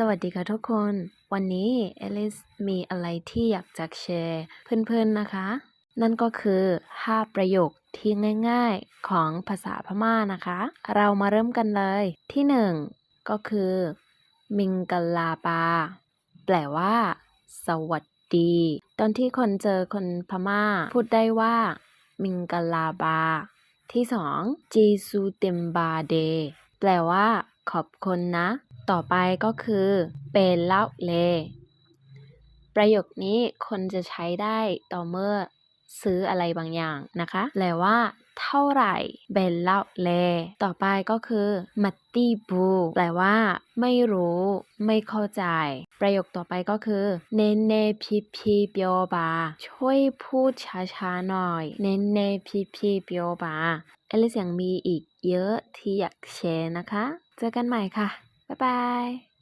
สวัสดีค่ะทุกคน วันนี้เอลิสมีอะไรที่อยากจะแชร์เพื่อนๆนะคะ นั่นก็คือ 5 ประโยคที่ง่ายๆของภาษาพม่านะคะ เรามาเริ่มกันเลย ที่หนึ่งก็คือ มิงกลาปา แปลว่า สวัสดี ตอนที่คนเจอคนพม่า พูดได้ว่า มิงกลาบา ที่สองจีซูเตมบาเด แปลว่า ขอบคุณนะ ต่อไปก็คือเปนเล่าเล ประโยคนี้คนจะใช้ได้ต่อเมื่อซื้ออะไรบางอย่างนะคะแปลว่าเท่าไหร่เบนเล่าเล ต่อไปก็คือมัตตี้บูแปลว่า ไม่รู้ ไม่เข้าใจ ประโยคต่อไปก็คือ เนเนพีพีเปียวบา ช่วยพูดช้าๆหน่อย เนเนพีพีเปียวบาเอลิสยังมีอีกเยอะที่อยากแชร์นะคะ เจอกันใหม่ค่ะ 拜拜。